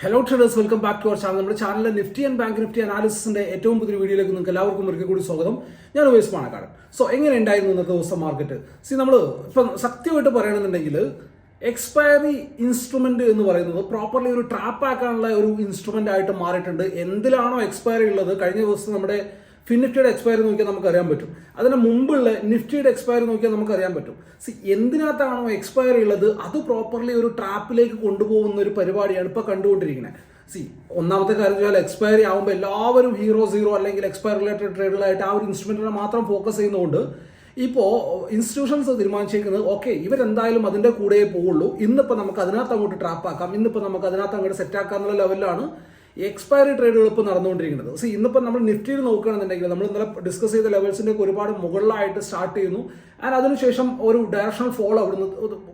Hello traders welcome back to our channel നമ്മുടെ ചാനലിലെ Nifty and bank Nifty അനാലിസിന്റെ ഏറ്റവും പുതിയ വീഡിയോയിലേക്ക് നിങ്ങൾക്ക് എല്ലാവർക്കും ഒരിക്കൽ കൂടി സ്വാഗതം. ഞാൻ ഉപയോഗിച്ച് പാണക്കാട്. സോ എങ്ങനെ ഉണ്ടായിരുന്നു ഇന്നത്തെ ദിവസം മാർക്കറ്റ് സി നമ്മൾ ഇപ്പം സത്യമായിട്ട് പറയണമെന്നുണ്ടെങ്കിൽ എക്സ്പയറി ഇൻസ്ട്രുമെന്റ് എന്ന് പറയുന്നത് പ്രോപ്പർലി ഒരു ട്രാപ്പ് ആക്കാനുള്ള ഒരു ഇൻസ്ട്രുമെന്റ് ആയിട്ട് മാറിയിട്ടുണ്ട്. എന്തിലാണോ എക്സ്പയറി ഉള്ളത്? കഴിഞ്ഞ ദിവസം നമ്മുടെ ഫിനിഫ്റ്റിയുടെ എക്സ്പയറി നോക്കിയാൽ നമുക്ക് അറിയാൻ പറ്റും. അതിന് മുമ്പുള്ള നിഫ്റ്റിയുടെ എക്സ്പയറി നോക്കിയാൽ നമുക്ക് അറിയാൻ പറ്റും. സി എന്തിനകത്താണോ എക്സ്പയറി ഉള്ളത്? അത് പ്രോപ്പർലി ഒരു ട്രാപ്പിലേക്ക് കൊണ്ടുപോകുന്ന ഒരു പരിപാടിയാണ് ഇപ്പോൾ കണ്ടുകൊണ്ടിരിക്കുന്നത്. സി ഒന്നാമത്തെ കാര്യം വെച്ചാൽ എക്സ്പയറി ആകുമ്പോൾ എല്ലാവരും ഹീറോ സീറോ അല്ലെങ്കിൽ എക്സ്പയർ റിലേറ്റഡ് ട്രേഡുകളായിട്ട് ആ ഒരു ഇൻസ്ട്രുമെന്റിനെ മാത്രം ഫോക്കസ് ചെയ്യുന്നതുകൊണ്ട് ഇപ്പോൾ ഇൻസ്റ്റിറ്റ്യൂഷൻസ് തീരുമാനിച്ചേക്കുന്നത് ഓക്കെ ഇവരെന്തായാലും അതിന്റെ കൂടെ പോവുള്ളൂ. ഇന്നിപ്പോൾ നമുക്ക് അതിനകത്ത് അങ്ങോട്ട് ട്രാപ്പ് ആക്കാം. ഇന്നിപ്പോൾ നമുക്ക് അതിനകത്ത് അങ്ങോട്ട് സെറ്റ് ആക്കാം എന്നുള്ള ലെവലിലാണ് എക്സ്പയറി ട്രേഡുകൾ ഇപ്പോൾ നടന്നുകൊണ്ടിരിക്കുന്നത്. സി ഇന്നിപ്പോൾ നമ്മൾ നിഫ്റ്റിയിൽ നോക്കുകയാണെന്നുണ്ടെങ്കിൽ നമ്മൾ ഇന്നലെ ഡിസ്കസ് ചെയ്ത ലെവൽസിന്റെ ഒക്കെ ഒരുപാട് മുകളിലായിട്ട് സ്റ്റാർട്ട് ചെയ്യുന്നു. ആൻഡ് അതിനുശേഷം ഒരു ഡയറക്ഷണൽ ഫോളോ അവിടുന്ന്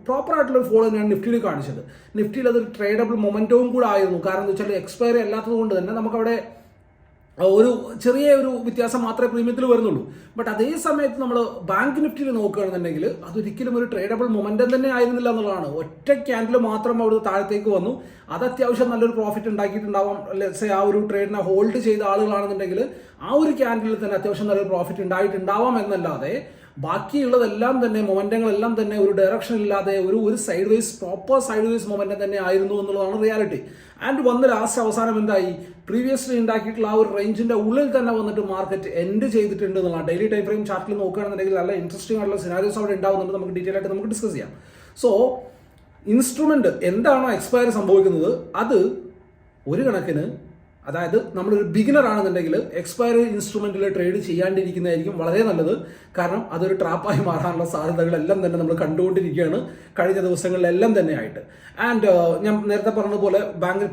പ്രോപ്പർ ആയിട്ടുള്ള ഫോളോ തന്നെയാണ് നിഫ്റ്റിയിൽ കാണിച്ചത്. നിഫ്റ്റിയിൽ അത് ട്രേഡബിൾ മൊമെന്റവും കൂടെ ആയിരുന്നു. കാരണം എന്താ വെച്ചാൽ എക്സ്പയറി അല്ലാത്തത് കൊണ്ട് തന്നെ നമുക്കവിടെ ഒരു ചെറിയ ഒരു വ്യത്യാസം മാത്രമേ പ്രീമിയത്തിൽ വരുന്നുള്ളൂ. ബട്ട് അതേ സമയത്ത് നമ്മൾ ബാങ്ക് നിഫ്റ്റിയിൽ നോക്കുകയാണെന്നുണ്ടെങ്കിൽ അതൊരിക്കലും ഒരു ട്രേഡബിൾ മൊമെന്റം തന്നെ ആയിരുന്നില്ല എന്നുള്ളതാണ്. ഒറ്റ ക്യാൻഡിൽ മാത്രം അവിടെ താഴത്തേക്ക് വന്നു. അത് അത്യാവശ്യം നല്ലൊരു പ്രോഫിറ്റ് ഉണ്ടാക്കിയിട്ടുണ്ടാവാം. ലെറ്റ്സ് ആ ഒരു ട്രേഡിനെ ഹോൾഡ് ചെയ്ത ആളുകളാണെന്നുണ്ടെങ്കിൽ ആ ഒരു ക്യാൻഡിൽ തന്നെ അത്യാവശ്യം നല്ലൊരു പ്രോഫിറ്റ് ഉണ്ടായിട്ടുണ്ടാവാം എന്നല്ലാതെ ബാക്കിയുള്ളതെല്ലാം തന്നെ മൊമെന്റങ്ങളെല്ലാം തന്നെ ഒരു ഡയറക്ഷൻ ഇല്ലാതെ ഒരു ഒരു sideways proper sideways momentum തന്നെ ആയിരുന്നു എന്നുള്ളതാണ് റിയാലിറ്റി ആൻഡ് വന്ന ലാസ്റ്റ് അവസാനം എന്തായി? പ്രീവിയസ്ലി ഉണ്ടാക്കിയിട്ടുള്ള ആ ഒരു റേഞ്ചിന്റെ ഉള്ളിൽ തന്നെ വന്നിട്ട് മാർക്കറ്റ് എൻഡ് ചെയ്തിട്ടുണ്ട് എന്നുള്ള ഡെയിലി ടൈം ഫ്രെയിം ചാർട്ടിൽ നോക്കുകയാണെന്നുണ്ടെങ്കിൽ നല്ല ഇൻട്രസ്റ്റിംഗ് ആയിട്ടുള്ള സിനാരിയോസ് അവിടെ ഉണ്ടാവുന്നുണ്ട്. നമുക്ക് ഡീറ്റെയിൽ ആയിട്ട് നമുക്ക് ഡിസ്കസ് ചെയ്യാം. സോ ഇൻസ്ട്രുമെന്റ് എന്താണോ എക്സ്പയർ സംഭവിക്കുന്നത് അത് ഒരു കണക്കിന് അതായത് നമ്മളൊരു ബിഗിനർ ആണെന്നുണ്ടെങ്കിൽ എക്സ്പയറി ഇൻസ്ട്രുമെന്റിൽ ട്രേഡ് ചെയ്യാണ്ടിരിക്കുന്നതായിരിക്കും വളരെ നല്ലത്. കാരണം അതൊരു ട്രാപ്പായി മാറാനുള്ള സാധ്യതകളെല്ലാം തന്നെ നമ്മൾ കണ്ടുകൊണ്ടിരിക്കുകയാണ് കഴിഞ്ഞ ദിവസങ്ങളിലെല്ലാം തന്നെ ആയിട്ട്. ആൻഡ് ഞാൻ നേരത്തെ പറഞ്ഞതുപോലെ ബാങ്ക്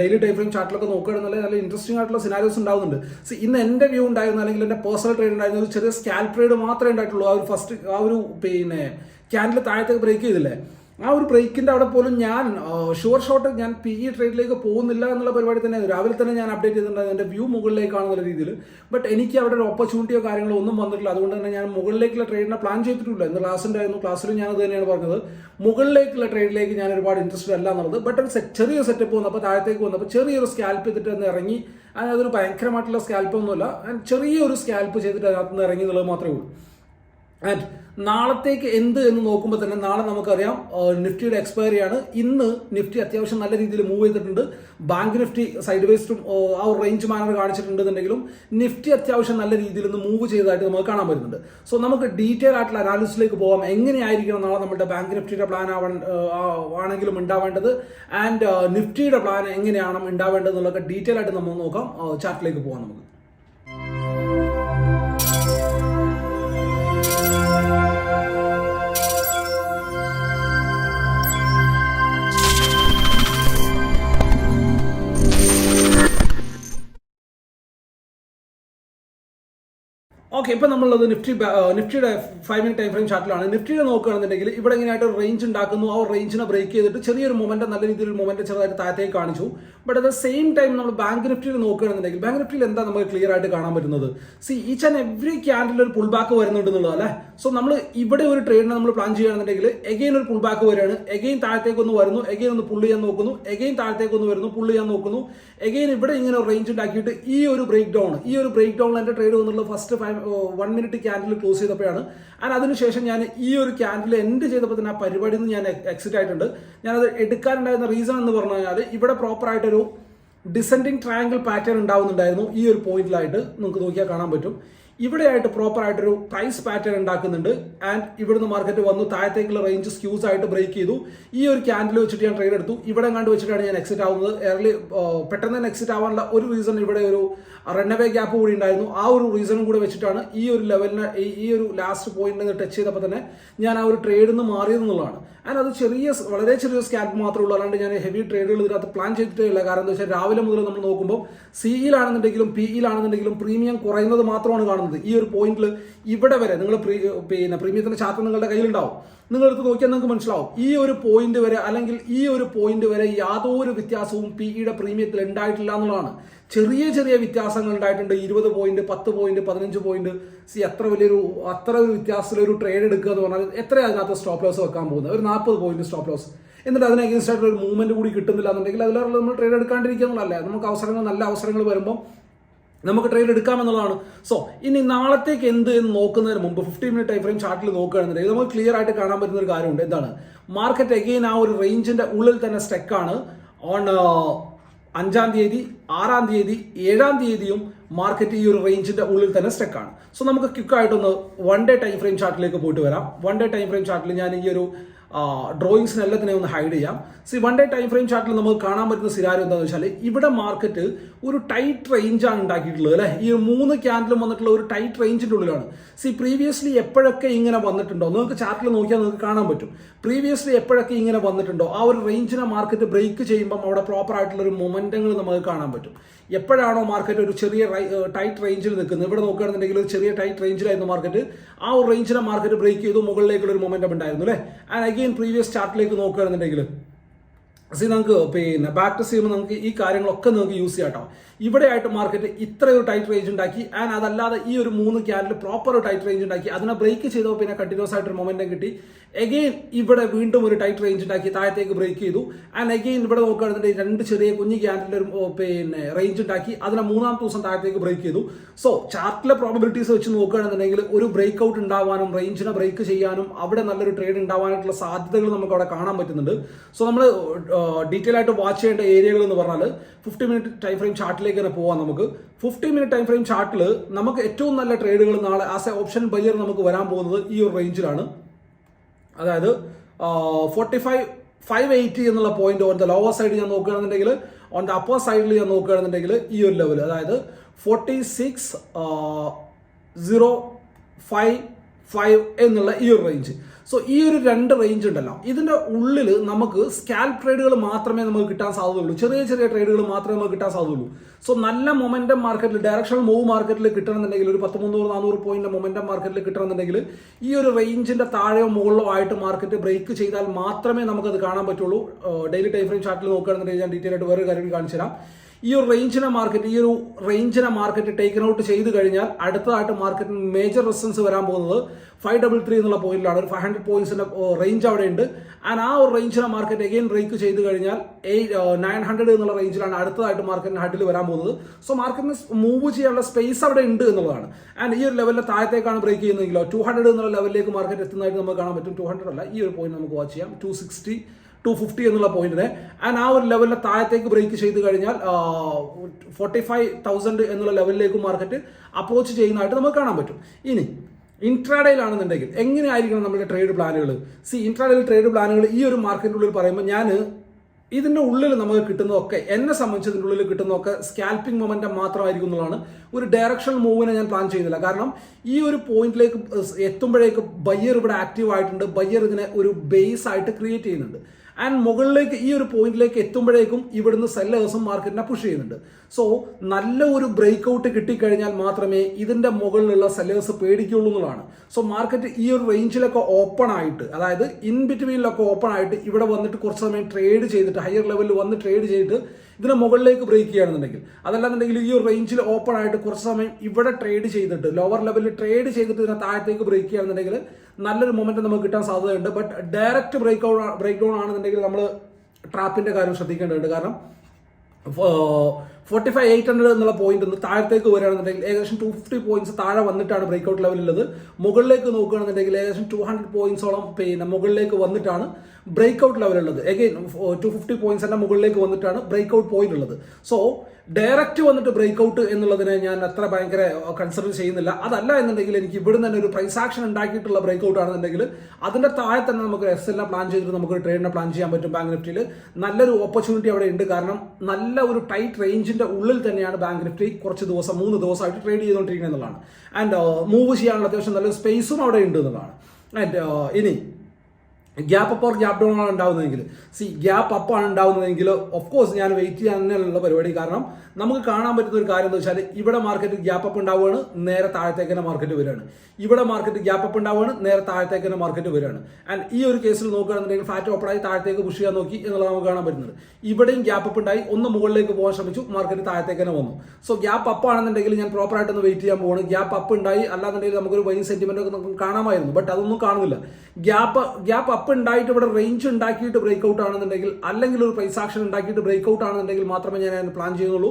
ഡെയിലി ടൈം ഫ്രെയിം ചാർട്ടിലൊക്കെ നോക്കുകയാണെന്നുണ്ടെങ്കിൽ നല്ല ഇൻട്രസ്റ്റിംഗ് ആയിട്ടുള്ള സിനാരിയോസ് ഉണ്ടാകുന്നുണ്ട് സോ ഇന്ന് എന്റെ വ്യൂ ഉണ്ടായിരുന്ന അല്ലെങ്കിൽ എന്റെ പേഴ്സണൽ ട്രേഡ് ഉണ്ടായിരുന്ന ഒരു ചെറിയ സ്കാൽ ട്രേഡ് മാത്രമേ ഉണ്ടായിട്ടുള്ളൂ. ആ ഒരു ഫസ്റ്റ് ആ ഒരു പിന്നെ ക്യാൻഡിൽ താഴത്തേക്ക് ബ്രേക്ക് ചെയ്തില്ലേ? ആ ഒരു ബ്രേക്കിന്റെ അവിടെ പോലും ഞാൻ ഷുവർ ഷോട്ട് ഞാൻ പി ഇ ട്രേഡിലേക്ക് പോകുന്നില്ല എന്നുള്ള പരിപാടി തന്നെ രാവിലെ തന്നെ ഞാൻ അപ്ഡേറ്റ് ചെയ്തിട്ടുണ്ടായിരുന്നു. എന്റെ വ്യൂ മുകളിലേക്കാണെന്നുള്ള രീതിയിൽ. ബട്ട് എനിക്ക് അവിടെ ഒരു ഓപ്പർച്യൂണിറ്റിയോ കാര്യങ്ങളോ ഒന്നും വന്നിട്ടില്ല. അതുകൊണ്ട് തന്നെ ഞാൻ മുകളിലേക്കുള്ള ട്രേഡിനെ പ്ലാൻ ചെയ്തിട്ടില്ല. ഇന്ന് ക്ലാസ്സിന്റെ ആയിരുന്നു. ക്ലാസ്സിലും ഞാൻ അത് തന്നെയാണ് പറഞ്ഞത്. മുകളിലേക്കുള്ള ട്രേഡിലേക്ക് ഞാൻ ഒരുപാട് ഇൻട്രസ്റ്റഡ് അല്ല എന്നുള്ളത്. ബട്ട് ഒരു ചെറിയ സെറ്റപ്പ് വന്നപ്പോൾ താഴത്തേക്ക് വന്നപ്പോൾ ചെറിയൊരു സ്കാൽപ്പ് ചെയ്തിട്ട് ഒന്ന് ഇറങ്ങി. അതൊരു ഭയങ്കരമായിട്ടുള്ള സ്കാൽപ്പ് ഒന്നുമില്ല. ചെറിയൊരു സ്കാൽപ്പ് ചെയ്തിട്ട് അതിനകത്ത് നിന്ന് ഇറങ്ങി എന്നുള്ളത് മാത്രമേ ഉള്ളൂ. ആൻഡ് നാളത്തേക്ക് എന്ത് എന്ന് നോക്കുമ്പോൾ തന്നെ നാളെ നമുക്കറിയാം നിഫ്റ്റിയുടെ എക്സ്പയറി ആണ്. ഇന്ന് നിഫ്റ്റി അത്യാവശ്യം നല്ല രീതിയിൽ മൂവ് ചെയ്തിട്ടുണ്ട്. ബാങ്ക് നിഫ്റ്റി സൈഡ് വേസ്റ്റും ആ ഒരു റേഞ്ച് മാനർ കാണിച്ചിട്ടുണ്ടെന്നുണ്ടെങ്കിലും നിഫ്റ്റി അത്യാവശ്യം നല്ല രീതിയിൽ ഒന്ന് മൂവ് ചെയ്തതായിട്ട് നമുക്ക് കാണാൻ പറ്റുന്നുണ്ട്. സോ നമുക്ക് ഡീറ്റെയിൽ ആയിട്ടുള്ള അനാലിസിലേക്ക് പോകാം എങ്ങനെയായിരിക്കണം നാളെ നമ്മുടെ ബാങ്ക് നിഫ്റ്റിയുടെ പ്ലാൻ ആവാൻ ആണെങ്കിലും ഉണ്ടാവേണ്ടത്? ആൻഡ് നിഫ്റ്റിയുടെ പ്ലാൻ എങ്ങനെയാണ് ഉണ്ടാവേണ്ടത് എന്നുള്ളതൊക്കെ ഡീറ്റെയിൽ ആയിട്ട് നമുക്ക് നോക്കാം. ചാർട്ടിലേക്ക് പോകാം നമുക്ക്. ഓക്കെ ഇപ്പം നമ്മളത് നിഫ്റ്റി നിഫ്റ്റിയുടെ ഫൈവ് മിനിറ്റ് ടൈം ഫ്രെയിം ചാർട്ടിലാണ് നിഫ്റ്റിയുടെ നോക്കുകയാണെന്നുണ്ടെങ്കിൽ ഇവിടെ ഇങ്ങനെയായിട്ട് ഒരു റേഞ്ച് ഉണ്ടാക്കുന്നു. ആ റേഞ്ചിനെ ബ്രേക്ക് ചെയ്തിട്ട് ചെറിയൊരു മൊമെന്റ് നല്ല രീതിയിൽ മൊമെന്റ് ചെറുതായിട്ട് താഴത്തേക്ക് കാണിച്ചു. But at the same time നമ്മൾ ബാങ്ക് നിഫ്റ്റിയിൽ നോക്കുകയാണെന്നുണ്ടെങ്കിൽ ബാങ്ക് നിഫ്റ്റിയിൽ എന്താ നമുക്ക് ക്ലിയർ ആയിട്ട് കാണാൻ പറ്റുന്നത്? See each and every candle ഒരു പുൾ ബാക്ക് വരുന്നുണ്ട് എന്നുള്ളത് അല്ലേ? സോ നമ്മൾ ഇവിടെ ഒരു ട്രേഡിനെ നമ്മൾ പ്ലാൻ ചെയ്യുകയാണെന്നുണ്ടെങ്കിൽ എഗെയിൻ ഒരു പുൾ ബാക്ക് വരികയാണ്. എഗെയിൻ താഴത്തേക്ക് ഒന്ന് വരുന്നു. എഗെയിൻ ഒന്ന് പുള്ള് ചെയ്യാൻ നോക്കുന്നു. എഗെയിൻ താഴത്തേക്ക് ഒന്ന് വരുന്നു. പുള്ള് ചെയ്യാൻ നോക്കുന്നു. എഗെയിൻ ഇവിടെ ഇങ്ങനെ റേഞ്ച് ഉണ്ടാക്കിയിട്ട് ഈ ഒരു ബ്രേക്ക് ഡൗൺ ഈ ഒരു ബ്രേക്ക് ഡൗൺ എന്റെ trade വന്നുള്ള first five one minute candle close ചെയ്തപ്പോഴാണ്. ആൻഡ് അതിനുശേഷം ഞാൻ ഈ ഒരു ക്യാൻഡിൽ എൻഡ് ചെയ്തപ്പോൾ തന്നെ ആ പരിപാടിയിൽ നിന്ന് ഞാൻ എക്സിറ്റ് ആയിട്ടുണ്ട്. ഞാനത് എടുക്കാനുണ്ടായിരുന്ന റീസൺ എന്ന് പറഞ്ഞു കഴിഞ്ഞാൽ ഇവിടെ പ്രോപ്പറായിട്ടൊരു ഡിസെൻഡിങ് ട്രയാങ്കിൾ പാറ്റേൺ ഉണ്ടാകുന്നുണ്ടായിരുന്നു ഈ ഒരു പോയിന്റിലായിട്ട് നമുക്ക് നോക്കിയാൽ കാണാൻ പറ്റും. ഇവിടെയായിട്ട് പ്രോപ്പർ ആയിട്ടൊരു പ്രൈസ് പാറ്റേൺ ഉണ്ടാക്കുന്നുണ്ട്. ആൻഡ് ഇവിടുന്ന് മാർക്കറ്റ് വന്നു. താഴത്തേക്കുള്ള റേഞ്ച് സ്ക്യൂസ് ആയിട്ട് ബ്രേക്ക് ചെയ്തു. ഈ ഒരു ക്യാൻഡിൽ വെച്ചിട്ട് ഞാൻ ട്രേഡ് എടുത്തു. ഇവിടെ കണ്ട് വെച്ചിട്ടാണ് ഞാൻ എക്സിറ്റ് ആവുന്നത്. എയർലി പെട്ടെന്ന് തന്നെ എക്സിറ്റ് ആവാനുള്ള ഒരു റീസൺ ഇവിടെ ഒരു റണ്ണവേ ഗ്യാപ്പ് കൂടി ഉണ്ടായിരുന്നു. ആ ഒരു റീസണും കൂടെ വെച്ചിട്ടാണ് ഈ ഒരു ലെവലിന് ഈ- ഒരു ലാസ്റ്റ് പോയിന്റ് ടച്ച് ചെയ്തപ്പോൾ തന്നെ ഞാൻ ആ ഒരു ട്രേഡിൽ നിന്ന് മാറിയതെന്നുള്ളതാണ് ആൻഡ് അത് ചെറിയ വളരെ ചെറിയ സ്കാപ്പ് മാത്രമേ ഉള്ളൂ. അല്ലാണ്ട് ഞാൻ ഹെവി ട്രേഡുകൾ ഇതിനകത്ത് പ്ലാൻ ചെയ്തിട്ടേ ഇല്ല കാരണം എന്താ വെച്ചാൽ രാവിലെ മുതൽ നമ്മൾ നോക്കുമ്പോൾ സിയിലാണെന്നുണ്ടെങ്കിലും പി ഇയിലാണെന്നുണ്ടെങ്കിലും പ്രീമിയം കുറയുന്നത് മാത്രമാണ് കാണുന്നത്. ഈ ഒരു പോയിന്റിൽ ഇവിടെ വരെ നിങ്ങൾ പിന്നെ പ്രീമിയത്തിന്റെ ചാർട്ട് നിങ്ങളുടെ കയ്യിലുണ്ടാവും. നിങ്ങൾ എടുത്ത് നോക്കിയാൽ നിങ്ങൾക്ക് മനസ്സിലാവും. ഈ ഒരു പോയിന്റ് വരെ അല്ലെങ്കിൽ ഈ ഒരു പോയിന്റ് വരെ യാതൊരു വ്യത്യാസവും പി പിഇയുടെ പ്രീമിയത്തിൽ ഉണ്ടായിട്ടില്ല എന്നുള്ളതാണ്. ചെറിയ ചെറിയ വ്യത്യാസങ്ങൾ ഉണ്ടായിട്ടുണ്ട്. ഇരുപത് പോയിന്റ് പത്ത് പോയിന്റ് പതിനഞ്ച് പോയിന്റ് സി അത്ര വലിയൊരു അത്ര ഒരു വ്യത്യാസത്തിൽ ഒരു ട്രേഡ് എടുക്കുക എന്ന് പറഞ്ഞാൽ എത്ര അതിനകത്ത് സ്റ്റോപ്പ് ലോസ് വെക്കാൻ പോകുന്നത്? ഒരു നാൽപ്പത് പോയിന്റ് സ്റ്റോപ്പ് ലോസ് എന്നിട്ട് അതിന് അഗേൻസ്റ്റ് ആയിട്ട് ഒരു മൂവ്മെന്റ് കൂടി കിട്ടുന്നില്ല എന്നുണ്ടെങ്കിൽ അതിലുള്ള നമ്മൾ ട്രേഡ് എടുക്കാണ്ടിരിക്കുന്നതല്ല? നമുക്ക് അവസരങ്ങൾ നല്ല അവസരങ്ങൾ വരുമ്പോൾ നമുക്ക് ട്രേഡ് എടുക്കാമെന്നുള്ളതാണ്. സോ ഇനി നാളത്തേക്ക് എന്ത് എന്ന് നോക്കുന്നതിന് മുമ്പ് ഫിഫ്റ്റി മിനിറ്റ് ടൈം ഫ്രെയിം ചാർട്ടിൽ നോക്കുകയാണെന്നുണ്ടെങ്കിൽ നമുക്ക് ക്ലിയർ ആയിട്ട് കാണാൻ പറ്റുന്ന ഒരു കാര്യമുണ്ട്. എന്താണ്? മാർക്കറ്റ് അഗെയിൻ ആ ഒരു റേഞ്ചിന്റെ ഉള്ളിൽ തന്നെ സ്റ്റെക്കാണ് ഓൺ അഞ്ചാം തീയതി ആറാം തീയതി ഏഴാം തീയതിയും മാർക്കറ്റ് ഈ ഒരു റേഞ്ചിന്റെ ഉള്ളിൽ തന്നെ സ്റ്റെക്കാണ് സോ നമുക്ക് ക്വിക്കായിട്ടൊന്ന് വൺ ഡേ ടൈം ഫ്രെയിം ചാർട്ടിലേക്ക് പോയിട്ട് വരാം. വൺ ഡേ ടൈം ഫ്രെയിം ചാർട്ടിൽ ഞാൻ ഈ ഒരു ഡ്രോയിങ്സിന് എല്ലാത്തിനെയും ഒന്ന് ഹൈഡ് ചെയ്യാം. See one day time frame ചാർട്ടിൽ നമുക്ക് കാണാൻ പറ്റുന്ന സിനാരി എന്താണെന്ന് വെച്ചാൽ ഇവിടെ മാർക്കറ്റ് ഒരു ടൈറ്റ് റേഞ്ചാണ് ഉണ്ടാക്കിയിട്ടുള്ളത് അല്ലേ? ഈ മൂന്ന് ക്യാൻഡിലും വന്നിട്ടുള്ള ഒരു ടൈറ്റ് റേഞ്ചിന്റെ ഉള്ളിലാണ്. സി പ്രീവിയസ്ലി എപ്പോഴൊക്കെ ഇങ്ങനെ വന്നിട്ടുണ്ടോ? നിങ്ങൾക്ക് ചാർട്ടിൽ നോക്കിയാൽ നിങ്ങൾക്ക് കാണാൻ പറ്റും. പ്രീവിയസ്ലി എപ്പോഴൊക്കെ ഇങ്ങനെ വന്നിട്ടുണ്ടോ? ആ ഒരു റേഞ്ചിനെ മാർക്കറ്റ് ബ്രേക്ക് ചെയ്യുമ്പം അവിടെ പ്രോപ്പർ ആയിട്ടുള്ള ഒരു മൊമെന്റങ്ങൾ നമുക്ക് കാണാൻ പറ്റും. എപ്പോഴാണോ മാർക്കറ്റ് ഒരു ചെറിയ ടൈറ്റ് റേഞ്ചിൽ നിൽക്കുന്നത്? ഇവിടെ നോക്കുകയാണെന്നുണ്ടെങ്കിൽ ഒരു ചെറിയ ടൈറ്റ് റേഞ്ചിലായിരുന്നു മാർക്കറ്റ് ആ ഒരു റേഞ്ചിനെ മാർക്കറ്റ് ബ്രേക്ക് ചെയ്തു മുകളിലേക്കുള്ള ഒരു മൊമെന്റം ഉണ്ടായിരുന്നു അല്ലേ? ആൻഡ് അഗെയിൻ പ്രീവിയസ് ചാർട്ടിലേക്ക് നോക്കുകയാണെന്നുണ്ടെങ്കിൽ സി നമുക്ക് പിന്നെ ബാക്ക് ടു ചെയ്യുമ്പോൾ നമുക്ക് ഈ കാര്യങ്ങളൊക്കെ നമുക്ക് യൂസ് ചെയ്യാം കേട്ടോ ഇവിടെ ആയിട്ട് മാർക്കറ്റ് ഇത്രയൊരു ടൈറ്റ് റേഞ്ച് ഉണ്ടാക്കി ആൻഡ് അതല്ലാതെ ഈ ഒരു മൂന്ന് ക്യാൻഡിൽ പ്രോപ്പർ ഒരു ടൈറ്റ് റേഞ്ച് ഉണ്ടാക്കി അതിനെ ബ്രേക്ക് ചെയ്തോ പിന്നെ കണ്ടിന്യൂസ് ആയിട്ട് ഒരു മൊമെന്റം കിട്ടി. എഗെയിൻ ഇവിടെ വീണ്ടും ഒരു ടൈറ്റ് റേഞ്ച് ഉണ്ടാക്കി താഴത്തേക്ക് ബ്രേക്ക് ചെയ്തു. ആൻഡ് എഗെയിൻ ഇവിടെ നോക്കുകയാണെന്നുണ്ടെങ്കിൽ രണ്ട് ചെറിയ കുഞ്ഞു ക്യാൻഡിൽ ഒരു പിന്നെ റേഞ്ച് ഉണ്ടാക്കി അതിനെ മൂന്നാം ദിവസം താഴത്തേക്ക് ബ്രേക്ക് ചെയ്തു. സോ ചാർട്ടിലെ പ്രോബിലിറ്റീസ് വെച്ച് നോക്കുകയാണെന്നുണ്ടെങ്കിൽ ഒരു ബ്രേക്ക് ഔട്ട് ഉണ്ടാവാനും റേഞ്ചിനെ ബ്രേക്ക് ചെയ്യാനും അവിടെ നല്ലൊരു ട്രേഡ് ഉണ്ടാവാനായിട്ടുള്ള സാധ്യതകൾ നമുക്ക് അവിടെ കാണാൻ പറ്റുന്നുണ്ട്. സോ നമ്മൾ ഡീറ്റെയിൽ ആയിട്ട് വാച്ച് ചെയ്യേണ്ട ഏരിയകൾ എന്ന് പറഞ്ഞാൽ ഫിഫ്റ്റി മിനിറ്റ് ടൈം ഫ്രെയിം ചാർട്ടിലേക്ക് തന്നെ പോവാം നമുക്ക്. ഫിഫ്റ്റി മിനിറ്റ് ടൈം ഫ്രെയിം ചാർട്ടിൽ നമുക്ക് ഏറ്റവും നല്ല ട്രേഡുകൾ നാളെ ആസ് എ ഓപ്ഷൻ ബയ്യർ നമുക്ക് വരാൻ പോകുന്നത് ഈ ഒരു റേഞ്ചിലാണ് അതായത് ഫോർട്ടി ഫൈവ് ഫൈവ് എയ്റ്റി എന്നുള്ള point on the lower side ഞാൻ നോക്കുകയാണെന്നുണ്ടെങ്കിൽ ഓൺ ദ അപ്പർ സൈഡിൽ ഞാൻ നോക്കുകയാണെന്നുണ്ടെങ്കിൽ ഈ ഒരു ലെവൽ അതായത് forty six zero five five എന്നുള്ള ഈ ഒരു റേഞ്ച് സോ ഈ ഒരു രണ്ട് റേഞ്ച് ഉണ്ടല്ലോ. ഇതിന്റെ ഉള്ളിൽ നമുക്ക് സ്കാൽപ് ട്രേഡുകൾ മാത്രമേ നമുക്ക് കിട്ടാൻ സാധ്യതയുള്ളൂ. ചെറിയ ചെറിയ ട്രേഡുകൾ മാത്രമേ നമുക്ക് കിട്ടാൻ സാധ്യതയുള്ളൂ. സോ നല്ല മൊമെന്റം മാർക്കറ്റിൽ ഡയറക്ഷണൽ മൂവ് മാർക്കറ്റിൽ കിട്ടണമെന്നുണ്ടെങ്കിൽ ഒരു പത്ത് മുന്നൂറ് നാനൂറ് പോയിന്റ് മൊമെന്റം മാർക്കറ്റിൽ കിട്ടണമെന്നുണ്ടെങ്കിൽ ഈ ഒരു റേഞ്ചിന്റെ താഴെയോ മുകളിലോ ആയിട്ട് മാർക്കറ്റ് ബ്രേക്ക് ചെയ്താൽ മാത്രമേ നമുക്കത് കാണാൻ പറ്റുള്ളൂ. ഡെയിലി ടൈം ഫ്രെയിം ചാർട്ടിൽ നോക്കുകയാണെന്നുണ്ടെങ്കിൽ ഞാൻ ഡീറ്റെയിൽ ആയിട്ട് വേറെ കാര്യം കാണിച്ചു തരാം ഈ ഒരു റേഞ്ചിനെ മാർക്കറ്റ് ഈ ഒരു റേഞ്ചിനെ മാർക്കറ്റ് ടേക്കൻ ഔട്ട് ചെയ്ത് കഴിഞ്ഞാൽ അടുത്തതായിട്ട് മാർക്കറ്റിന് മേജർ റിസൻസ് വരാൻ പോകുന്നത് ഫൈവ് ഡബിൾ ത്രീ എന്നുള്ള പോയിന്റിലാണ് ഒരു ഫൈവ് ഹൺഡ്രഡ് പോയിന്റ്സിന്റെ റേഞ്ച് അവിടെ ഉണ്ട്. ആൻഡ് ആ ഒരു റേഞ്ചിനെ മാർക്കറ്റ് എഗെയിൻ ബ്രേക്ക് ചെയ്ത് കഴിഞ്ഞാൽ എയ്റ്റ് നയൻ ഹൺഡ്രഡ് എന്നുള്ള റേഞ്ചിലാണ് അടുത്തതായിട്ട് മാർക്കറ്റിന് ഹഡിൽ വരാൻ പോകുന്നത്. സോ മാർക്കറ്റിന് മൂവ് ചെയ്യാനുള്ള സ്പേസ് അവിടെ ഉണ്ട് എന്നുള്ളതാണ്. ആൻഡ് ഈ ഒരു ലെവലിലെ താഴത്തേക്കാണ് ബ്രേക്ക് ചെയ്യുന്നതെങ്കിലോ ടു ഹൺഡ്രഡ് എന്നുള്ള ലെവലിലേക്ക് മാർക്കറ്റ് എത്തുന്നതായിട്ട് നമുക്ക് കാണാൻ പറ്റും. ടു ഹൺഡ്രഡ് അല്ല ഈ ഒരു പോയിന്റ് നമുക്ക് വാച്ച് ചെയ്യാം. ടു സിക്സ്റ്റി ടു ഫിഫ്റ്റി എന്നുള്ള പോയിന്റിനെ ആൻഡ് ആ ഒരു ലെവലിലെ താഴത്തേക്ക് ബ്രേക്ക് ചെയ്ത് കഴിഞ്ഞാൽ ഫോർട്ടി ഫൈവ് തൗസൻഡ് എന്നുള്ള ലെവലിലേക്ക് മാർക്കറ്റ് അപ്രോച്ച് ചെയ്യുന്നതായിട്ട് നമുക്ക് കാണാൻ പറ്റും. ഇനി ഇൻട്രാഡേയിലാണെന്നുണ്ടെങ്കിൽ എങ്ങനെയായിരിക്കണം നമ്മുടെ ട്രേഡ് പ്ലാനുകൾ സി ഇൻട്രാഡേയിൽ ട്രേഡ് പ്ലാനുകൾ ഈ ഒരു മാർക്കറ്റിന്റെ ഉള്ളിൽ പറയുമ്പോൾ ഞാൻ ഇതിന്റെ ഉള്ളിൽ നമുക്ക് കിട്ടുന്നതൊക്കെ എന്നെ സംബന്ധിച്ച് ഇതിന്റെ ഉള്ളിൽ കിട്ടുന്നതൊക്കെ സ്കാൽപ്പിംഗ് മൊമെന്റം മാത്രമായിരിക്കും എന്നുള്ളതാണ് ഒരു ഡയറക്ഷൻ മൂവിനെ ഞാൻ പ്ലാൻ ചെയ്യുന്നില്ല. കാരണം ഈ ഒരു പോയിന്റിലേക്ക് എത്തുമ്പോഴേക്ക് ബയ്യർ ഇവിടെ ആക്റ്റീവ് ആയിട്ടുണ്ട്. ബയ്യർ ഇതിനെ ഒരു ബേസ് ആയിട്ട് ക്രിയേറ്റ് ചെയ്യുന്നുണ്ട്. ആൻഡ് മുകളിലേക്ക് ഈ ഒരു പോയിന്റിലേക്ക് എത്തുമ്പോഴേക്കും ഇവിടുന്ന് സെല്ലേഴ്സും മാർക്കറ്റിനെ പുഷ് ചെയ്യുന്നുണ്ട്. സോ നല്ല ഒരു ബ്രേക്ക് ഔട്ട് കിട്ടിക്കഴിഞ്ഞാൽ മാത്രമേ ഇതിന്റെ മുകളിലുള്ള സെല്ലേഴ്സ് പേടിക്കുള്ളൂ എന്നുള്ളതാണ്. സോ മാർക്കറ്റ് ഈ ഒരു റേഞ്ചിലൊക്കെ ഓപ്പൺ ആയിട്ട് അതായത് ഇൻ ബിറ്റ്വീനിലൊക്കെ ഓപ്പൺ ആയിട്ട് ഇവിടെ വന്നിട്ട് കുറച്ച് സമയം ട്രേഡ് ചെയ്തിട്ട് ഹയർ ലെവലിൽ വന്ന് ട്രേഡ് ചെയ്തിട്ട് ഇതിനെ മുകളിലേക്ക് ബ്രേക്ക് ചെയ്യുകയാണെന്നുണ്ടെങ്കിൽ അതല്ലാന്നുണ്ടെങ്കിൽ ഈ ഒരു റേഞ്ചിൽ ഓപ്പൺ ആയിട്ട് കുറച്ച് സമയം ഇവിടെ ട്രേഡ് ചെയ്തിട്ട് ലോവർ ലെവലിൽ ട്രേഡ് ചെയ്തിട്ട് ഇതിനെ താഴത്തേക്ക് ബ്രേക്ക് ചെയ്യുകയാണെന്നുണ്ടെങ്കിൽ നല്ലൊരു മൊമെന്റ് നമുക്ക് കിട്ടാൻ സാധ്യതയുണ്ട്. But direct break out break down ആണെന്നുണ്ടെങ്കിൽ നമ്മൾ ട്രാപ്പിന്റെ കാര്യം ശ്രദ്ധിക്കേണ്ടതുണ്ട്. കാരണം ഫോർട്ടി ഫൈവ് എയ്റ്റ് ഹൺഡ്രഡ് എന്നുള്ള പോയിന്റ് ഒന്ന് താഴത്തേക്ക് വരികയാണെന്നുണ്ടെങ്കിൽ ഏകദേശം ടു ഫിഫ്റ്റി പോയിന്റ്സ് താഴെ വന്നിട്ടാണ് ബ്രേക്ക്ഔട്ട് ലെവലുള്ളത് മുകളിലേക്ക് നോക്കുകയാണെന്നുണ്ടെങ്കിൽ ഏകദേശം ടു ഹൺഡ്രഡ് പോയിന്റ്സോളം പിന്നെ മുകളിലേക്ക് വന്നിട്ടാണ് ബ്രേക്ക് ഔട്ട് ലെവലുള്ളത് എഗെയിൻ ടു ഫിഫ്റ്റി പോയിന്റ്സിന്റെ മുകളിലേക്ക് വന്നിട്ടാണ് ബ്രേക്ക് ഔട്ട് പോയിന്റ് ഉള്ളത്. സോ ഡയറക്റ്റ് വന്നിട്ട് ബ്രേക്ക് ഔട്ട് എന്നുള്ളതിനെ ഞാൻ അത്ര ഭയങ്കര കൺസിഡർ ചെയ്യുന്നില്ല. അതല്ല എന്നുണ്ടെങ്കിൽ എനിക്ക് ഇവിടുന്ന് തന്നെ ഒരു പ്രൈസ് ആക്ഷൻ ഉണ്ടാക്കിയിട്ടുള്ള ബ്രേക്ക് ഔട്ട് ആണെന്നുണ്ടെങ്കിൽ അതിന്റെ താഴെ തന്നെ നമുക്ക് എസ് എല്ലാം പ്ലാൻ ചെയ്തിട്ട് നമുക്ക് ഒരു ട്രേഡിനെ പ്ലാൻ ചെയ്യാൻ പറ്റും ബാങ്ക് നിഫ്റ്റിയിൽ നല്ലൊരു ഓപ്പർച്യൂണിറ്റി അവിടെ ഉണ്ട്. കാരണം നല്ല ഒരു ടൈറ്റ് റേഞ്ചിന്റെ ഉള്ളിൽ തന്നെയാണ് ബാങ്ക് നിഫ്റ്റി കുറച്ച് ദിവസം മൂന്ന് ദിവസമായിട്ട് ട്രേഡ് ചെയ്തുകൊണ്ടിരിക്കുന്നത് എന്നുള്ളതാണ്. ആൻഡ് മൂവ് ചെയ്യാനുള്ള അത്യാവശ്യം നല്ലൊരു സ്പേസും അവിടെ ഉണ്ട് എന്നുള്ളതാണ്. ആൻഡ് ഇനി ഗ്യാപ്പ് അപ്പ് ഗ്യാപ്പ് ഡൗൺ ആണ് ഉണ്ടാവുന്നതെങ്കിൽ. സി ഗ്യാപ്പ് അപ്പ് ആണ് ഉണ്ടാവുന്നതെങ്കിൽ ഓഫ് കോഴ്സ് ഞാൻ വെയിറ്റ് ചെയ്യാൻ തന്നെയുള്ള പരിപാടി. കാരണം നമുക്ക് കാണാൻ പറ്റുന്ന ഒരു കാര്യം എന്ന് വെച്ചാൽ ഇവിടെ മാർക്കറ്റ് ഗ്യാപ്പ് അപ്പ് ഉണ്ടാവുകയാണ് നേരെ താഴത്തേക്ക് തന്നെ മാർക്കറ്റ് വരികയാണ്. ഇവിടെ മാർക്കറ്റ് ഗ്യാപ്പ് അപ്പ് ഉണ്ടാവുകയാണ് നേരെ താഴത്തേക്ക് തന്നെ മാർക്കറ്റ് വരികയാണ്. ആൻഡ് ഈ ഒരു കേസിൽ നോക്കുകയാണെന്നുണ്ടെങ്കിൽ ഓപ്പൺ ആയി താഴത്തേക്ക് പുഷ് ചെയ്യാൻ നോക്കി എന്നുള്ളത് നമുക്ക് കാണാൻ പറ്റുന്നത്. ഇവിടെയും ഗ്യാപ്പ് അപ്പ് ഉണ്ടായി ഒന്ന് മുകളിലേക്ക് പോകാൻ ശ്രമിച്ചു മാർക്കറ്റ് താഴത്തേക്ക് തന്നെ വന്നു. സോ ഗ്യാപ്പ് അപ്പ് ആണെന്നുണ്ടെങ്കിൽ ഞാൻ പ്രോപ്പർ ആയിട്ടൊന്ന് വെയിറ്റ് ചെയ്യാൻ പോവാണ്. ഗ്യാപ്പ് അപ്പ് ഉണ്ടായി അല്ലാന്നുണ്ടെങ്കിൽ നമുക്കൊരു വൈൻ സെന്റിമെന്റ് ഒക്കെ നമുക്ക് കാണാമായിരുന്നു ബട്ട് അതൊന്നും കാണുന്നില്ല. ഗ്യാപ്പ് ഗ്യാപ്പ് അപ്പ് ഉണ്ടായിട്ട് ഇവിടെ റേഞ്ച് ഉണ്ടാക്കിയിട്ട് ബ്രേക്ക് ഔട്ട് ആണെന്നുണ്ടെങ്കിൽ അല്ലെങ്കിൽ ഒരു പ്രൈസ് ആക്ഷൻ ഉണ്ടാക്കിയിട്ട് ബ്രേക്ക് ഔട്ട് ആണെന്നുണ്ടെങ്കിൽ മാത്രമേ ഞാൻ പ്ലാൻ ചെയ്യുന്നുള്ളൂ.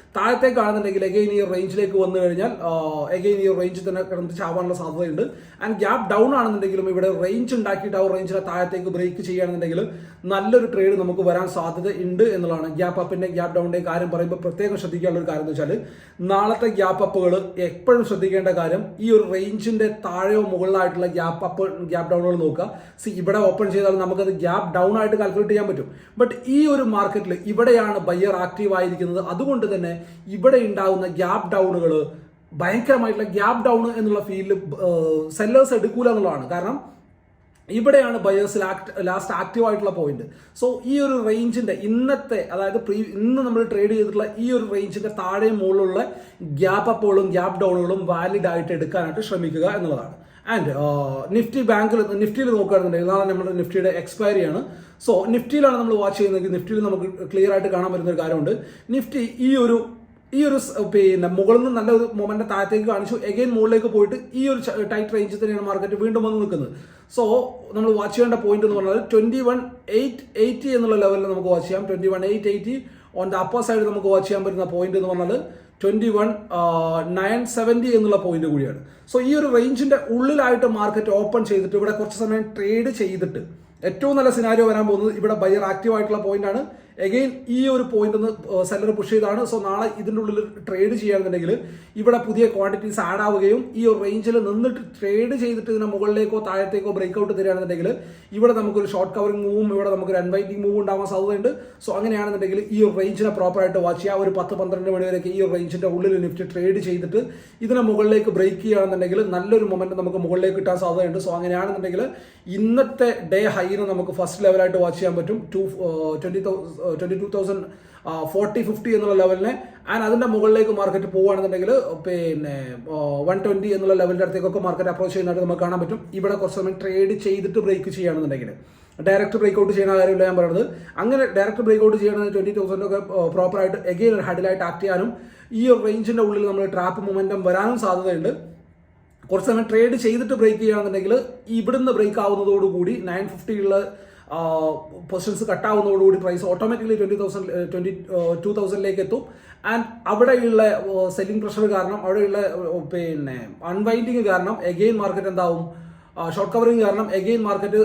താഴത്തേക്കാണെന്നുണ്ടെങ്കിൽ എഗെയിൻ ഈ റേഞ്ചിലേക്ക് വന്നു കഴിഞ്ഞാൽ എഗെയിൻ ഈ റേഞ്ചിൽ തന്നെ കിടന്ന് ചാവാനുള്ള സാധ്യതയുണ്ട്. ആൻഡ് ഗ്യാപ്പ് ഡൗൺ ആണെന്നുണ്ടെങ്കിലും ഇവിടെ റേഞ്ച് ഉണ്ടാക്കിയിട്ട് ആ റേഞ്ചിലെ താഴത്തേക്ക് ബ്രേക്ക് ചെയ്യുകയാണെന്നുണ്ടെങ്കിൽ നല്ലൊരു ട്രേഡ് നമുക്ക് വരാൻ സാധ്യത ഉണ്ട് എന്നുള്ളതാണ്. ഗ്യാപ്പ് അപ്പിന്റെ ഗ്യാപ്പ് ഡൗണിന്റെ കാര്യം പറയുമ്പോൾ പ്രത്യേകം ശ്രദ്ധിക്കാനുള്ള ഒരു കാര്യം എന്ന് വെച്ചാൽ നാളത്തെ ഗ്യാപ്പ് അപ്പുകൾ എപ്പോഴും ശ്രദ്ധിക്കേണ്ട കാര്യം ഈ ഒരു റേഞ്ചിന്റെ താഴെയോ മുകളിലായിട്ടുള്ള ഗ്യാപ്പ് അപ്പ് ഗ്യാപ്പ് ഡൗണുകൾ നോക്കുക. സി ഇവിടെ ഓപ്പൺ ചെയ്താൽ നമുക്കത് ഗ്യാപ്പ് ഡൗൺ ആയിട്ട് കാൽക്കുലേറ്റ് ചെയ്യാൻ പറ്റും. ബട്ട് ഈ ഒരു മാർക്കറ്റിൽ ഇവിടെയാണ് ബയ്യർ ആക്റ്റീവ് ആയിരിക്കുന്നത്. അതുകൊണ്ട് തന്നെ ഇവിടെ ഉണ്ടാകുന്ന ഗ്യാപ് ഡൗണുകൾ ഭയങ്കരമായിട്ടുള്ള ഗ്യാപ് ഡൗൺ എന്നുള്ള ഫീൽഡ് സെല്ലേഴ്സ് എടുക്കൂല എന്നുള്ളതാണ്. കാരണം ഇവിടെയാണ് ബയേഴ്സ് ലാസ്റ്റ് ആക്റ്റീവ് ആയിട്ടുള്ള പോയിന്റ് സോ ഈ ഒരു റേഞ്ചിന്റെ ഇന്നത്തെ അതായത് പ്രീ ഇന്ന് നമ്മൾ ട്രേഡ് ചെയ്തിട്ടുള്ള ഈ ഒരു റേഞ്ചിന്റെ താഴെ മുകളിലുള്ള ഗ്യാപ്പ് അപ്പുകളും ഗ്യാപ്പ് ഡൗണുകളും വാലിഡ് ആയിട്ട് എടുക്കാനായിട്ട് ശ്രമിക്കുക എന്നുള്ളതാണ്. ആൻഡ് നിഫ്റ്റി ബാങ്കിൽ നിഫ്റ്റിയിൽ നോക്കുകയാണെന്നുണ്ടെങ്കിൽ നാളെ നമ്മുടെ നിഫ്റ്റിയുടെ എക്സ്പയറി ആണ്. സോ നിഫ്റ്റിയിലാണ് നമ്മൾ വാച്ച് ചെയ്യുന്നതെങ്കിൽ നിഫ്റ്റിയിൽ നമുക്ക് ക്ലിയർ ആയിട്ട് കാണാൻ പറ്റുന്ന ഒരു കാര്യമുണ്ട്. നിഫ്റ്റി ഈ ഒരു ഈ ഒരു പിന്നെ മുകളിൽ നിന്ന് നല്ല ഒരു മൊമെന്റ് താഴത്തേക്ക് കാണിച്ചു. എഗെയിൻ മുകളിലേക്ക് പോയിട്ട് ഈ ഒരു ടൈറ്റ് റേഞ്ചിൽ തന്നെയാണ് മാർക്കറ്റ് വീണ്ടും വന്ന് നിൽക്കുന്നത്. സോ നമ്മൾ വാച്ച് ചെയ്യേണ്ട പോയിന്റ് എന്ന് പറഞ്ഞാൽ ട്വന്റി വൺ എയ്റ്റ് എയ്റ്റി എന്നുള്ള ലെവലിൽ നമുക്ക് വാച്ച് ചെയ്യാം. Twenty one eight eighty on the upper side നമുക്ക് വാച്ച് ചെയ്യാൻ പറ്റുന്ന പോയിന്റ് എന്ന് പറഞ്ഞാൽ ട്വന്റി വൺ നയൻ സെവന്റി എന്നുള്ള പോയിന്റ് കൂടിയാണ്. സോ ഈ ഒരു റേഞ്ചിന്റെ ഉള്ളിലായിട്ട് മാർക്കറ്റ് ഓപ്പൺ ചെയ്തിട്ട് ഇവിടെ കുറച്ച് സമയം ട്രേഡ് ചെയ്തിട്ട് ഏറ്റവും നല്ല സിനാരിയോ വരാൻ പോകുന്നത് ഇവിടെ ബയർ ആക്റ്റീവ് ആയിട്ടുള്ള പോയിന്റ് ആണ്. എഗെയിൻ ഈ ഒരു പോയിന്റ് ഒന്ന് സെല്ലർ പുഷ് ചെയ്താണ്. സോ നാളെ ഇതിന്റെ ഉള്ളിൽ ട്രേഡ് ചെയ്യുകയാണെന്നുണ്ടെങ്കിൽ ഇവിടെ പുതിയ ക്വാണ്ടിറ്റീസ് ആഡ് ആവുകയും ഈ ഒരു റേഞ്ചിൽ നിന്നിട്ട് ട്രേഡ് ചെയ്തിട്ട് ഇതിനെ മുകളിലേക്കോ താഴത്തേക്കോ ബ്രേക്ക് ഔട്ട് തരികയാണെന്നുണ്ടെങ്കിൽ ഇവിടെ നമുക്കൊരു ഷോർട്ട് കവറിംഗ് മൂവും ഇവിടെ നമുക്കൊരു അൺവൈറ്റിംഗ് മൂവ് ഉണ്ടാവാൻ സാധ്യതയുണ്ട്. സോ അങ്ങനെയാണെന്നുണ്ടെങ്കിൽ ഈ ഒരു റേഞ്ചിനെ പ്രോപ്പറായിട്ട് വാച്ച് ചെയ്യുക. ഒരു പത്ത് പന്ത്രണ്ട് മണി വരെയൊക്കെ ഈ ഒരു റേഞ്ചിന്റെ ഉള്ളിൽ നിഫ്റ്റ് ട്രേഡ് ചെയ്തിട്ട് ഇതിനെ മുകളിലേക്ക് ബ്രേക്ക് ചെയ്യുകയാണെന്നുണ്ടെങ്കിൽ നല്ലൊരു മൊമെന്റ് നമുക്ക് മുകളിലേക്ക് കിട്ടാൻ സാധ്യതയുണ്ട്. സോ അങ്ങനെയാണെന്നുണ്ടെങ്കിൽ ഇന്നത്തെ ഡേ ഹൈന്ന് നമുക്ക് ഫസ്റ്റ് ലെവലായിട്ട് വാച്ച് ചെയ്യാൻ പറ്റും. Two twenty twenty two thousand forty fifty എന്നുള്ള ലെവലിനെ ആൻഡ് അതിന്റെ മുകളിലേക്ക് മാർക്കറ്റ് പോവുകയാണെന്നുണ്ടെങ്കിൽ പിന്നെ വൺ ട്വന്റി എന്നുള്ള ലെവലിന്റെ അടുത്തേക്കൊക്കെ മാർക്കറ്റ് അപ്രോച്ച് ചെയ്യുന്നതായിട്ട് നമുക്ക് കാണാൻ പറ്റും. ഇവിടെ കുറച്ച് സമയം ട്രേഡ് ചെയ്തിട്ട് ബ്രേക്ക് ചെയ്യുകയാണെന്നുണ്ടെങ്കിൽ ഡയറക്റ്റ് ബ്രേക്ക് ഔട്ട് ചെയ്യുന്ന കാര്യമില്ല ഞാൻ പറയുന്നത്. അങ്ങനെ ഡയറക്റ്റ് ബ്രേക്ക് ഔട്ട് ചെയ്യണമെങ്കിൽ ഒക്കെ പ്രോപ്പറായിട്ട് എഗെയിൻ ഒരു ഹഡിലായിട്ട് ആക്ട് ചെയ്യാനും ഈ ഒരു റേഞ്ചിന്റെ ഉള്ളിൽ നമ്മൾ ട്രാപ്പ് മൊമെന്റം വരാനും സാധ്യതയുണ്ട്. കുറച്ച് സമയം ട്രേഡ് ചെയ്തിട്ട് ബ്രേക്ക് ചെയ്യുകയാണെന്നുണ്ടെങ്കിൽ ഇവിടുന്ന് ബ്രേക്ക് ആവുന്നതോടുകൂടി നയൻ ഫിഫ്റ്റിയുള്ള positions കട്ടാവുന്നതോടുകൂടി price automatically twenty thousand twenty two തൗസൻഡിലേക്ക് എത്തും. ആൻഡ് അവിടെയുള്ള സെല്ലിംഗ് പ്രഷർ കാരണം അവിടെയുള്ള പിന്നെ അൺവൈൻഡിങ് കാരണം എഗെയിൻ മാർക്കറ്റ് എന്താവും? ഷോർട്ട് കവറിങ് കാരണം എഗെയിൻ മാർക്കറ്റ്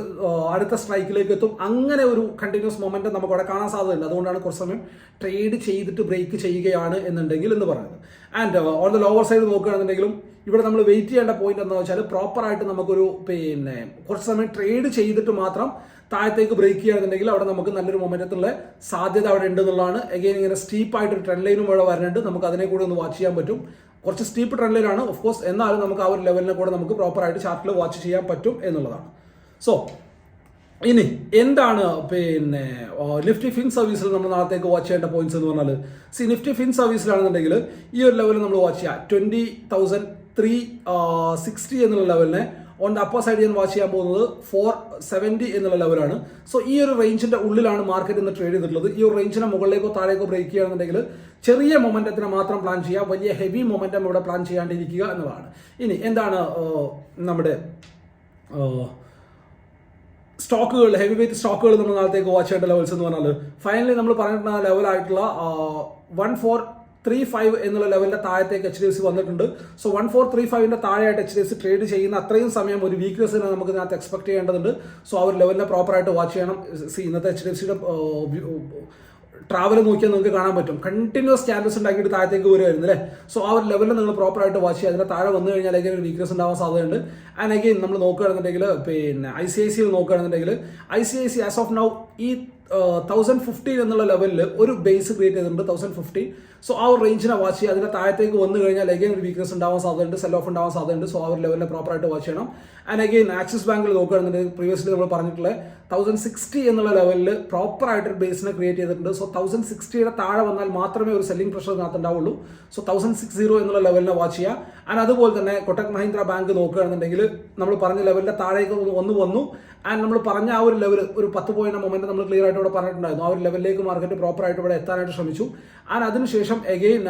അടുത്ത സ്ട്രൈക്കിലേക്ക് എത്തും. അങ്ങനെ ഒരു കണ്ടിന്യൂസ് മൊമെന്റ് നമുക്ക് അവിടെ കാണാൻ സാധ്യതയുണ്ട്. അതുകൊണ്ടാണ് കുറച്ച് സമയം ട്രേഡ് ചെയ്തിട്ട് ബ്രേക്ക് ചെയ്യുകയാണ് എന്നുണ്ടെങ്കിൽ എന്ന് പറയുന്നത്. And on the lower side നോക്കുകയാണെന്നുണ്ടെങ്കിലും ഇവിടെ നമ്മൾ വെയിറ്റ് ചെയ്യേണ്ട പോയിന്റ് എന്ന് വെച്ചാൽ പ്രോപ്പറായിട്ട് നമുക്കൊരു പിന്നെ കുറച്ച് സമയം ട്രേഡ് ചെയ്തിട്ട് മാത്രം താഴത്തേക്ക് ബ്രേക്ക് ചെയ്യുകയാണെന്നുണ്ടെങ്കിൽ അവിടെ നമുക്ക് നല്ലൊരു മൊമെന്റത്തിലുള്ള സാധ്യത അവിടെ ഉണ്ട് എന്നുള്ളതാണ്. എഗെയിൻ ഇങ്ങനെ സ്റ്റീപ്പായിട്ട് ഒരു ട്രെൻഡ് ലൈനും ഇവിടെ വരുന്നുണ്ട്. നമുക്ക് അതിനെ കൂടി ഒന്ന് വാച്ച് ചെയ്യാൻ പറ്റും. കുറച്ച് സ്റ്റീപ്പ് ട്രെൻഡ് ലൈനാണ് ഓഫ് കോഴ്സ് എന്നാലും നമുക്ക് ആ ഒരു ലെവലിനെ കൂടെ നമുക്ക് പ്രോപ്പറായിട്ട് ചാർട്ടിൽ വാച്ച് ചെയ്യാൻ പറ്റും എന്നുള്ളതാണ്. സോ ഇനി എന്താണ് പിന്നെ നിഫ്റ്റി ഫിൻ സർവീസിൽ നമ്മൾ നാളത്തേക്ക് വാച്ച് ചെയ്യേണ്ട പോയിന്റ്സ് എന്ന് പറഞ്ഞാൽ സി നിഫ്റ്റി ഫിൻ സർവീസിലാണെന്നുണ്ടെങ്കിൽ ഈ ഒരു ലെവലിൽ നമ്മൾ വാച്ച് ചെയ്യാം. ട്വന്റി തൗസൻഡ് ത്രീ സിക്സ്റ്റി എന്നുള്ള ലെവലിനെ ഓൺ ദ അപ്പർ സൈഡ് ഞാൻ വാച്ച് ചെയ്യാൻ പോകുന്നത് ഫോർ സെവന്റി എന്നുള്ള ലെവലാണ് സോ ഈ ഒരു റേഞ്ചിന്റെ ഉള്ളിലാണ് മാർക്കറ്റ് ഇന്ന് ട്രേഡ് ചെയ്തിട്ടുള്ളത്. ഈ ഒരു റേഞ്ചിനെ മുകളിലേക്കോ താഴേക്കോ ബ്രേക്ക് ചെയ്യുകയാണെന്നുണ്ടെങ്കിൽ ചെറിയ മൊമെന്റത്തിന് മാത്രം പ്ലാൻ ചെയ്യുക വലിയ ഹെവി മൊമെന്റം ഇവിടെ പ്ലാൻ ചെയ്യാണ്ടിരിക്കുക എന്നതാണ് ഇനി എന്താണ് നമ്മുടെ സ്റ്റോക്കുകൾ ഹെവി വെയിറ്റ് സ്റ്റോക്കുകൾ നമ്മൾ നാളത്തേക്ക് വാച്ച് ചെയ്യേണ്ട ലെവൽസ് എന്ന് പറഞ്ഞാൽ ഫൈനലി നമ്മൾ പറഞ്ഞിട്ടുള്ള ലെവലായിട്ടുള്ള വൺ ഫോർ ത്രീ ഫൈവ് എന്നുള്ള ലെവലിന്റെ താഴത്തേക്ക് എച്ച് ഡി എഫ് സി വന്നിട്ടുണ്ട്. സോ വൺ ഫോർ ത്രീ ഫൈവിന്റെ താഴെയായിട്ട് H D F C trade ചെയ്യുന്ന അത്രയും സമയം ഒരു വീക്ക്നെസ്സിനെ നമുക്ക് ഇതിനകത്ത് എക്സ്പെക്ട് ചെയ്യേണ്ടതുണ്ട്. സോ ആ ഒരു ലെവലിനെ പ്രോപ്പറായിട്ട് വാച്ച് ചെയ്യണം. സി ഇന്നത്തെ എച്ച് ഡി എഫ് സിയുടെ ട്രാവൽ നോക്കിയാൽ നിങ്ങൾക്ക് കാണാൻ പറ്റും. കണ്ടിന്യൂസ് ചാനൽസ് ഉണ്ടാക്കിയിട്ട് താഴത്തേക്ക് വരുമായിരുന്നു അല്ലേ? സോ ആ ഒരു ലെവലിൽ നിങ്ങൾ പ്രോപ്പറായിട്ട് വാച്ച് ചെയ്യുക. അതിന്റെ താഴെ വന്നു കഴിഞ്ഞാൽ ഒരു വീക്ക്നെസ് ഉണ്ടാവാൻ സാധ്യതയുണ്ട്. ആൻഡ് അഗെയിൻ നമ്മൾ നോക്കുകയാണെന്നുണ്ടെങ്കിൽ പിന്നെ ഐ സി ഐ സി നോക്കുകയാണെന്നുണ്ടെങ്കിൽ I C I C as of now ഈ തൗസൻഡ് ഫിഫ്റ്റീൻ എന്നുള്ള ലെവലിൽ ഒരു ബേസ് ക്രിയേറ്റ് ചെയ്തിട്ടുണ്ട്. തൗസൻഡ് ഫിഫ്റ്റീൻ സോ ആ ഒരു റേഞ്ചിനെ വാച്ച് ചെയ്യുക. അതിന്റെ താഴത്തേക്ക് വന്നു കഴിഞ്ഞാൽ അഗൈൻ ഒരു വീക്ക്നെസ് ഉണ്ടാവാൻ സാധ്യതയുണ്ട് സെൽ ഓഫ് ഉണ്ടാവാൻ സാധ്യതയുണ്ട്. സോ ആ ഒരു ലെവലിനെ പ്രോപ്പറായിട്ട് വാച്ച് ചെയ്യണം. ആൻഡ് അഗൈൻ ആക്സിസ് ബാങ്കിൽ നോക്കുകയാണെന്നുണ്ടെങ്കിൽ പ്രീവിയസ്ലി നമ്മൾ പറഞ്ഞിട്ടുള്ള തൗസൻഡ് സിക്സ്റ്റി എന്നുള്ള ലെവലിൽ പ്രോപ്പർ ആയിട്ട് ഒരു ബേസിനെ ക്രിയേറ്റ് ചെയ്തിട്ടുണ്ട്. സോ തൗസൻഡ് സിക്സ്റ്റിയുടെ താഴെ വന്നാൽ മാത്രമേ ഒരു സെല്ലിംഗ് പ്രഷർ നടത്തുണ്ടാവുള്ളൂ സോ തൗസൻഡ് സിക്സ് സീറോ എന്നുള്ള ലെവലിനെ വാച്ച് ചെയ്യുക. ആൻഡ് അതുപോലെ തന്നെ കൊട്ടക് മഹീന്ദ്ര ബാങ്ക് നോക്കുകയാണെന്നുണ്ടെങ്കിൽ നമ്മൾ പറഞ്ഞ ലെവലിന്റെ താഴേക്ക് ഒന്ന് വന്നു ആൻഡ് നമ്മൾ പറഞ്ഞ ആ ഒരു ലെവൽ ഒരു പത്ത് പോയിന്റ് മൊമെന്റ് നമ്മൾ ക്ലിയർ ആയിട്ട് ഇവിടെ പറഞ്ഞിട്ടുണ്ടായിരുന്നു. ആ ഒരു ലെവലിലേക്ക് മാർക്കറ്റ് പ്രോപ്പറായിട്ട് ഇവിടെ എത്താനായിട്ട് ശ്രമിച്ചു. ആൻഡ് അതിനുശേഷം എഗെയിൻ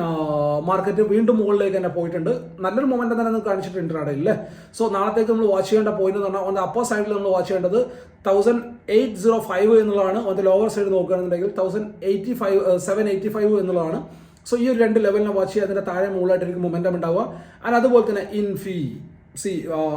മാർക്കറ്റ് വീണ്ടും മുകളിലേക്ക് തന്നെ പോയിട്ടുണ്ട്. നല്ലൊരു മൊമെന്റ് തന്നെ കാണിച്ചിട്ടുണ്ട് ഇടയിൽ അല്ലേ സോ നാളത്തേക്ക് നമ്മൾ വാച്ച് ചെയ്യേണ്ട പോയിന്റ് എന്ന് പറഞ്ഞാൽ അപ്പർ സൈഡിൽ നമ്മൾ വാച്ച് ചെയ്യേണ്ടത് തൗസൻഡ് എയ്റ്റ് സീറോ ഫൈവ് എന്നുള്ളതാണ്. ഓൺ ലോവർ സൈഡ് നോക്കുകയാണെന്നുണ്ടെങ്കിൽ thousand eighty five seven eighty five എന്നുള്ളതാണ്. സോ ഈ ഒരു രണ്ട് ലെവലിനെ വാച്ച് ചെയ്യുക അതിന്റെ താഴെ മുകളിലായിട്ടായിരിക്കും മൊമെന്റം ഉണ്ടാവുക. ആൻഡ് അതുപോലെ തന്നെ ഇൻഫി സി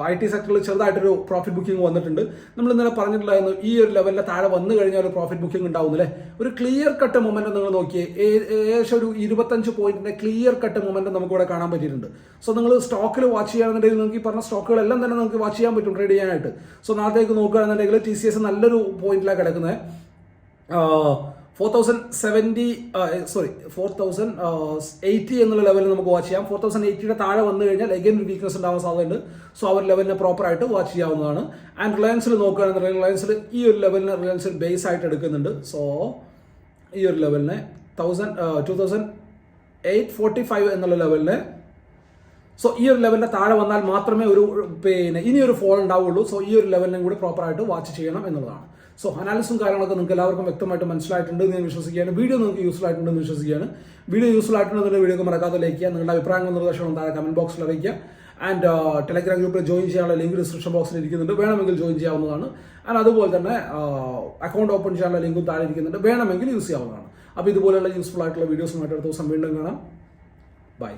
ഐ ടി സെക്ടറിൽ ചെറുതായിട്ടൊരു പ്രോഫിറ്റ് ബുക്കിംഗ് വന്നിട്ടുണ്ട്. നമ്മൾ ഇന്നലെ പറഞ്ഞിട്ടുണ്ടായിരുന്നു ഈ ഒരു ലെവലിലെ താഴെ വന്നു കഴിഞ്ഞാൽ ഒരു പ്രോഫിറ്റ് ബുക്കിംഗ് ഉണ്ടാവും അല്ലേ ഒരു ക്ലിയർ കട്ട് മൊമെന്റ് നിങ്ങൾ നോക്കിയേ ഏകദേശം ഒരു ഇരുപത്തഞ്ച് പോയിന്റിന്റെ ക്ലിയർ കട്ട് മൊമെന്റ് നമുക്ക് ഇവിടെ കാണാൻ പറ്റിയിട്ടുണ്ട്. സോ നിങ്ങൾ സ്റ്റോക്കിൽ വാച്ച് ചെയ്യുകയാണെന്നുണ്ടെങ്കിൽ നിങ്ങൾക്ക് ഈ പറഞ്ഞ സ്റ്റോക്കുകളെല്ലാം തന്നെ നമുക്ക് വാച്ച് ചെയ്യാൻ പറ്റും ട്രേഡ് ചെയ്യാനായിട്ട്. സോ നാളത്തേക്ക് നോക്കുകയാണെന്നുണ്ടെങ്കിൽ ടി സി എസ് നല്ലൊരു പോയിന്റിലാണ് കിടക്കുന്നത് എന്നുള്ള ലെവലിൽ നമുക്ക് വാച്ച് ചെയ്യാം. ഫോർ തൗസൻഡ് എയ്റ്റിയുടെ താഴെ വന്നു കഴിഞ്ഞാൽ എഗൈൻ ഒരു വീക്ക്നസ് ഉണ്ടാവാൻ സാധ്യതയുണ്ട്. സോ ആ ഒരു ലെവലിനെ പ്രോപ്പറായിട്ട് വാച്ച് ചെയ്യാവുന്നതാണ്. ആൻഡ് റിലയൻസിൽ നോക്കുകയാണെന്നുണ്ടെങ്കിൽ റിലയൻസിൽ ഈ ഒരു ലെവലിനെ റിലയൻസിൽ ബേസ് ആയിട്ട് എടുക്കുന്നുണ്ട്. സോ ഈ ഒരു ലെവലിനെ thousand two thousand eight forty five എന്നുള്ള ലെവലിനെ സോ ഈ ഒരു ലെവലിന്റെ താഴെ വന്നാൽ മാത്രമേ ഒരു പിന്നെ ഇനി ഒരു ഫോൾ ഉണ്ടാവുള്ളൂ. സോ ഈ ഒരു ലെവലിനും കൂടി പ്രോപ്പറായിട്ട് വാച്ച് ചെയ്യണം എന്നുള്ളതാണ്. സോ അനാലിസും കാര്യങ്ങളൊക്കെ നിങ്ങൾക്ക് എല്ലാവർക്കും വ്യക്തമായിട്ട് മനസ്സിലായിട്ടുണ്ട് എന്ന് ഞാൻ വിശ്വസിക്കുകയാണ്. വീഡിയോ നിങ്ങൾക്ക് യൂസ്ഫുൾ ആയിട്ടുണ്ടെന്ന് വിശ്വസിക്കുകയാണ്. വീഡിയോ യൂസ്ഫുൾ ആയിട്ടുണ്ടെന്നുള്ള വീഡിയോ മറക്കാതെ ലൈക്ക് ചെയ്യുക. നിങ്ങളുടെ അഭിപ്രായങ്ങളും നിർദ്ദേശങ്ങളും താഴെ കമന്റ് ബോക്സിൽ അറിയിക്കുക. ആൻഡ് ടെലഗ്രാം ഗ്രൂപ്പിൽ ജോയിൻ ചെയ്യാനുള്ള ലിങ്ക് ഡിസ്ക്രിപ്ഷൻ ബോക്സിൽ ഇരിക്കുന്നുണ്ട്. വേണമെങ്കിൽ ജോയിൻ ചെയ്യാവുന്നതാണ്. ആൻഡ് അതുപോലെ തന്നെ അക്കൗണ്ട് ഓപ്പൺ ചെയ്യാനുള്ള ലിങ്കും താഴെ ഇരിക്കുന്നുണ്ട്. വേണമെങ്കിൽ യൂസ് ചെയ്യാവുന്നതാണ്. അപ്പോൾ ഇതുപോലെയുള്ള യൂസ്ഫുൾ ആയിട്ടുള്ള വീഡിയോസുമായിട്ട് അടുത്ത ദിവസം വീണ്ടും കാണാം. ബൈ